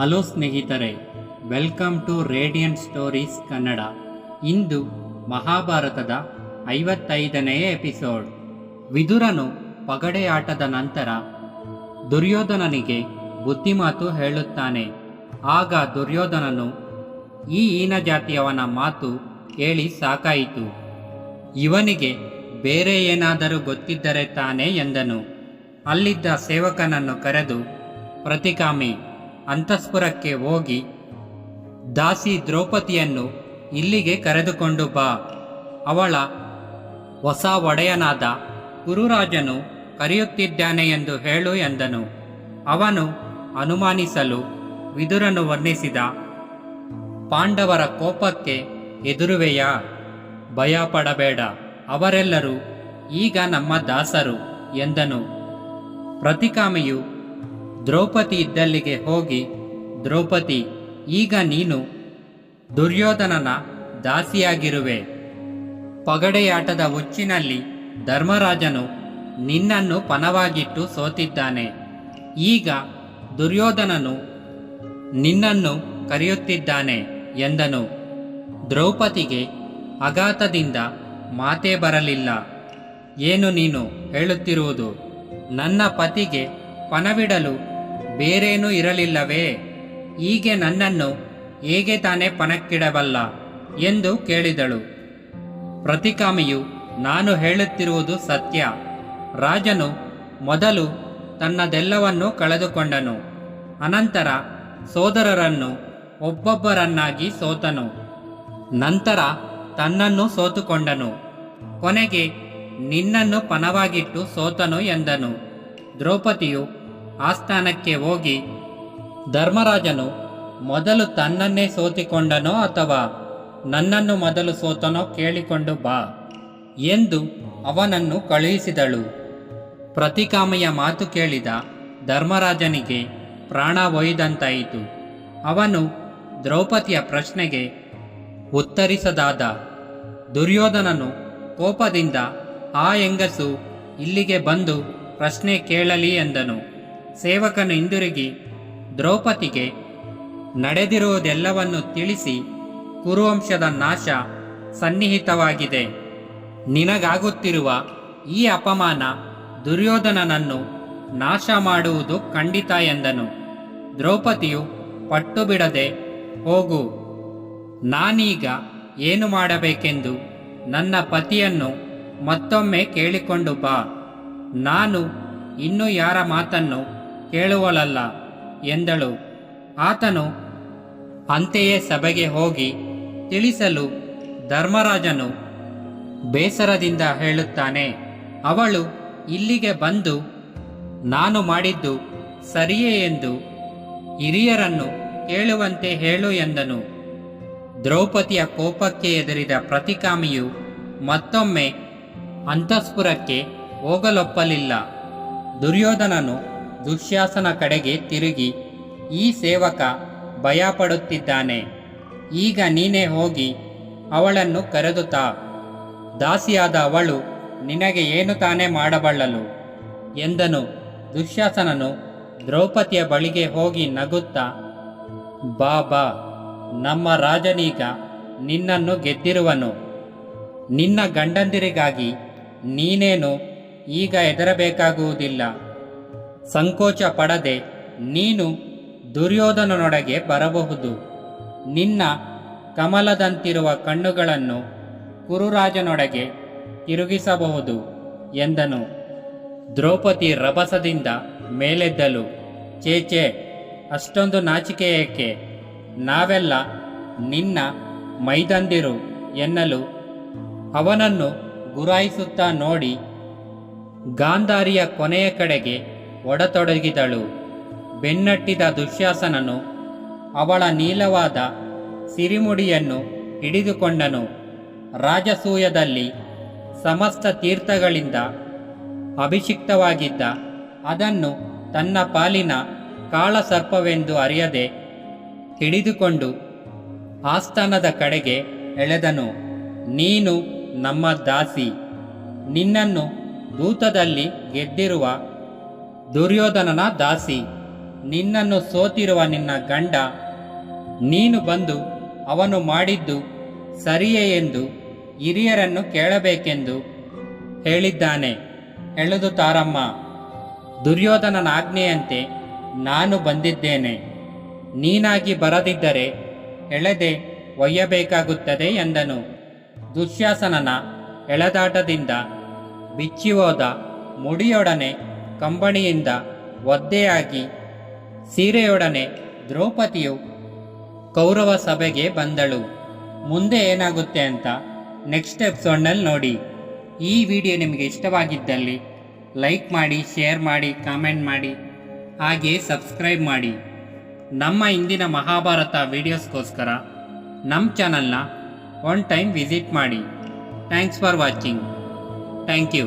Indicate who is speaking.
Speaker 1: Hello ಸ್ನೇಹಿತರೆ, welcome to radiant stories Kannada. ಇಂದು ಮಹಾಭಾರತದ ಐವತ್ತೈದನೆಯ ಎಪಿಸೋಡ್. ವಿದುರನು ಪಗಡೆ ನಂತರ ದುರ್ಯೋಧನನಿಗೆ ಬುದ್ಧಿಮಾತು ಹೇಳುತ್ತಾನೆ. ಆಗ ದುರ್ಯೋಧನನು ಈ ಹೀನ ಜಾತಿಯವನ ಮಾತು ಕೇಳಿ ಸಾಕಾಯಿತು. ಇವನಿಗೆ ಬೇರೆ ಏನಾದರೂ ಗೊತ್ತಿದ್ದರೆ ತಾನೇ ಎಂದನು. ಅಲ್ಲಿದ್ದ ಸೇವಕನನ್ನು ಕರೆದು, ಪ್ರತಿಕಾಮಿ ಅಂತಃಸ್ಪುರಕ್ಕೆ ಹೋಗಿ, ದಾಸಿ ದ್ರೌಪದಿಯನ್ನು ಇಲ್ಲಿಗೆ ಕರೆದುಕೊಂಡು ಬಾ. ಅವಳ ಹೊಸ ಒಡೆಯನಾದ ಕುರುರಾಜನು ಕರೆಯುತ್ತಿದ್ದಾನೆ ಎಂದು ಹೇಳು ಎಂದನು. ಅವನು ಅನುಮಾನಿಸಲು ವಿದುರನು ವರ್ಣಿಸಿದ, ಪಾಂಡವರ ಕೋಪಕ್ಕೆ ಎದುರುವೆಯಾ? ಭಯಪಡಬೇಡ, ಅವರೆಲ್ಲರೂ ಈಗ ನಮ್ಮ ದಾಸರು ಎಂದನು. ಪ್ರತಿಕಾಮಿಯು ದ್ರೌಪದಿ ಇದ್ದಲ್ಲಿಗೆ ಹೋಗಿ, ದ್ರೌಪದಿ, ಈಗ ನೀನು ದುರ್ಯೋಧನನ ದಾಸಿಯಾಗಿರುವೆ. ಪಗಡೆಯಾಟದ ಹುಚ್ಚಿನಲ್ಲಿ ಧರ್ಮರಾಜನು ನಿನ್ನನ್ನು ಪನವಾಗಿಟ್ಟು ಸೋತಿದ್ದಾನೆ. ಈಗ ದುರ್ಯೋಧನನು ನಿನ್ನನ್ನು ಕರೆಯುತ್ತಿದ್ದಾನೆ ಎಂದನು. ದ್ರೌಪದಿಗೆ ಅಗಾತದಿಂದ ಮಾತೇ ಬರಲಿಲ್ಲ. ಏನು ನೀನು ಹೇಳುತ್ತಿರುವುದು? ನನ್ನ ಪತಿಗೆ ಪನವಿಡಲು ಬೇರೇನೂ ಇರಲಿಲ್ಲವೇ? ಹೀಗೆ ನನ್ನನ್ನು ಹೇಗೆ ತಾನೇ ಪಣಕ್ಕಿಡಬಲ್ಲ? ಎಂದು ಕೇಳಿದಳು. ಪ್ರತಿಕಾಮಿಯು, ನಾನು ಹೇಳುತ್ತಿರುವುದು ಸತ್ಯ. ರಾಜನು ಮೊದಲು ತನ್ನದೆಲ್ಲವನ್ನು ಕಳೆದುಕೊಂಡನು. ಅನಂತರ ಸೋದರರನ್ನು ಒಬ್ಬೊಬ್ಬರನ್ನಾಗಿ ಸೋತನು. ನಂತರ ತನ್ನನ್ನು ಸೋತುಕೊಂಡನು. ಕೊನೆಗೆ ನಿನ್ನನ್ನು ಪನವಾಗಿಟ್ಟು ಸೋತನು ಎಂದನು. ದ್ರೌಪದಿಯು ಆಸ್ಥಾನಕ್ಕೆ ಹೋಗಿ ಧರ್ಮರಾಜನು ಮೊದಲು ತನ್ನನ್ನೇ ಸೋತಿಕೊಂಡನೋ ಅಥವಾ ನನ್ನನ್ನು ಮೊದಲು ಸೋತನೋ ಕೇಳಿಕೊಂಡು ಬಾ ಎಂದು ಅವನನ್ನು ಕಳುಹಿಸಿದಳು. ಪ್ರತಿಕಾಮೆಯ ಮಾತು ಕೇಳಿದ ಧರ್ಮರಾಜನಿಗೆ ಪ್ರಾಣ ಒಯ್ದಂತಾಯಿತು. ಅವನು ದ್ರೌಪದಿಯ ಪ್ರಶ್ನೆಗೆ ಉತ್ತರಿಸದಾದ, ದುರ್ಯೋಧನನು ಕೋಪದಿಂದ ಆ ಹೆಂಗಸು ಇಲ್ಲಿಗೆ ಬಂದು ಪ್ರಶ್ನೆ ಕೇಳಲಿ ಎಂದನು. ಸೇವಕನು ಹಿಂದಿರುಗಿ ದ್ರೌಪದಿಗೆ ನಡೆದಿರುವುದೆಲ್ಲವನ್ನು ತಿಳಿಸಿ ಕುರುವಂಶದ ನಾಶ ಸನ್ನಿಹಿತವಾಗಿದೆ. ನಿನಗಾಗುತ್ತಿರುವ ಈ ಅಪಮಾನ ದುರ್ಯೋಧನನನ್ನು ನಾಶ ಮಾಡುವುದು ಖಂಡಿತ ಎಂದನು. ದ್ರೌಪದಿಯು ಪಟ್ಟು ಬಿಡದೆ ಹೋಗು, ನಾನೀಗ ಏನು ಮಾಡಬೇಕೆಂದು ನನ್ನ ಪತಿಯನ್ನು ಮತ್ತೊಮ್ಮೆ ಕೇಳಿಕೊಂಡು ಬಾ. ನಾನು ಇನ್ನು ಯಾರ ಮಾತನ್ನು ಕೇಳುವಳಲ್ಲ ಎಂದಳು. ಆತನು ಅಂತೆಯೇ ಸಭೆಗೆ ಹೋಗಿ ತಿಳಿಸಲು ಧರ್ಮರಾಜನು ಬೇಸರದಿಂದ ಹೇಳುತ್ತಾನೆ, ಅವಳು ಇಲ್ಲಿಗೆ ಬಂದು ನಾನು ಮಾಡಿದ್ದು ಸರಿಯೇ ಎಂದು ಹಿರಿಯರನ್ನು ಕೇಳುವಂತೆ ಹೇಳು ಎಂದನು. ದ್ರೌಪದಿಯ ಕೋಪಕ್ಕೆ ಎದುರಿದ ಪ್ರತಿಕಾಮಿಯು ಮತ್ತೊಮ್ಮೆ ಅಂತಸ್ಪುರಕ್ಕೆ ಹೋಗಲೊಪ್ಪಲಿಲ್ಲ. ದುರ್ಯೋಧನನು ದುಶ್ಯಾಸನ ಕಡೆಗೆ ತಿರುಗಿ, ಈ ಸೇವಕ ಭಯಪಡುತ್ತಿದ್ದಾನೆ. ಈಗ ನೀನೇ ಹೋಗಿ ಅವಳನ್ನು ಕರೆದುತ್ತಾ ದಾಸಿಯಾದ ಅವಳು ನಿನಗೆ ಏನು ತಾನೇ ಮಾಡಬಲ್ಲಳು? ಎಂದನು. ದುಶ್ಯಾಸನನು ದ್ರೌಪದಿಯ ಬಳಿಗೆ ಹೋಗಿ ನಗುತ್ತಾ ಬಾ ಬಾ ನಮ್ಮ ರಾಜನೀಗ ನಿನ್ನನ್ನು ಗೆದ್ದಿರುವನು. ನಿನ್ನ ಗಂಡಂದಿರಿಗಾಗಿ ನೀನೇನು ಈಗ ಹೆದರಬೇಕಾಗುವುದಿಲ್ಲ. ಸಂಕೋಚ ಪಡದೆ ನೀನು ದುರ್ಯೋಧನನೊಳಗೆ ಬರಬಹುದು. ನಿನ್ನ ಕಮಲದಂತಿರುವ ಕಣ್ಣುಗಳನ್ನು ಕುರುರಾಜನೊಡಗೆ ತಿರುಗಿಸಬಹುದು ಎಂದನು. ದ್ರೌಪದಿ ರಭಸದಿಂದ ಮೇಲೆದ್ದಲು ಚೇಚೆ ಅಷ್ಟೊಂದು ನಾಚಿಕೆ ಏಕೆ? ನಾವೆಲ್ಲ ನಿನ್ನ ಮೈದಂದಿರು ಎನ್ನಲು ಅವನನ್ನು ಗುರಾಯಿಸುತ್ತಾ ನೋಡಿ ಗಾಂಧಾರಿಯ ಕೊನೆಯ ಕಡೆಗೆ ಒಡತೊಡಗಿದಳು. ಬೆನ್ನಟ್ಟಿದ ದುಶ್ಯಾಸನನು ಅವಳ ನೀಲವಾದ ಸಿರಿಮುಡಿಯನ್ನು ಹಿಡಿದುಕೊಂಡನು. ರಾಜಸೂಯದಲ್ಲಿ ಸಮಸ್ತ ತೀರ್ಥಗಳಿಂದ ಅಭಿಷಿಕ್ತವಾಗಿದ್ದ ಅದನ್ನು ತನ್ನ ಪಾಲಿನ ಕಾಳಸರ್ಪವೆಂದು ಅರಿಯದೆ ಹಿಡಿದುಕೊಂಡು ಆಸ್ಥಾನದ ಕಡೆಗೆ ಎಳೆದನು. ನೀನು ನಮ್ಮ ದಾಸಿ. ನಿನ್ನನ್ನು ದೂತದಲ್ಲಿ ಗೆದ್ದಿರುವ ದುರ್ಯೋಧನನ ದಾಸಿ, ನಿನ್ನನ್ನು ಸೋತಿರುವ ನಿನ್ನ ಗಂಡ, ನೀನು ಬಂದು ಅವನು ಮಾಡಿದ್ದು ಸರಿಯೇ ಎಂದು ಹಿರಿಯರನ್ನು ಕೇಳಬೇಕೆಂದು ಹೇಳಿದ್ದಾನೆ. ಎಳೆದು ತಾರಮ್ಮ, ದುರ್ಯೋಧನನ ಆಜ್ಞೆಯಂತೆ ನಾನು ಬಂದಿದ್ದೇನೆ. ನೀನಾಗಿ ಬರದಿದ್ದರೆ ಎಳೆದೆ ಒಯ್ಯಬೇಕಾಗುತ್ತದೆ ಎಂದನು. ದುಶ್ಯಾಸನನ ಎಳೆದಾಟದಿಂದ ಬಿಚ್ಚಿ ಹೋದ ಮುಡಿಯೊಡನೆ ಕಂಬಣಿಯಿಂದ ಒದ್ದೆಯಾಗಿ ಸೀರೆಯೊಡನೆ ದ್ರೌಪದಿಯು ಕೌರವ ಸಭೆಗೆ ಬಂದಳು. ಮುಂದೆ ಏನಾಗುತ್ತೆ ಅಂತ ನೆಕ್ಸ್ಟ್ ಎಪಿಸೋಡ್ನಲ್ಲಿ ನೋಡಿ. ಈ ವಿಡಿಯೋ ನಿಮಗೆ ಇಷ್ಟವಾಗಿದ್ದಲ್ಲಿ ಲೈಕ್ ಮಾಡಿ ಶೇರ್ ಮಾಡಿ ಕಾಮೆಂಟ್ ಮಾಡಿ, ಹಾಗೆ ಸಬ್ಸ್ಕ್ರೈಬ್ ಮಾಡಿ. ನಮ್ಮ ಇಂದಿನ ಮಹಾಭಾರತ ವಿಡಿಯೋಸ್ಗೋಸ್ಕರ ನಮ್ಮ ಚಾನಲ್ನ ಒನ್ ಟೈಮ್ ವಿಸಿಟ್ ಮಾಡಿ. Thanks for watching thank you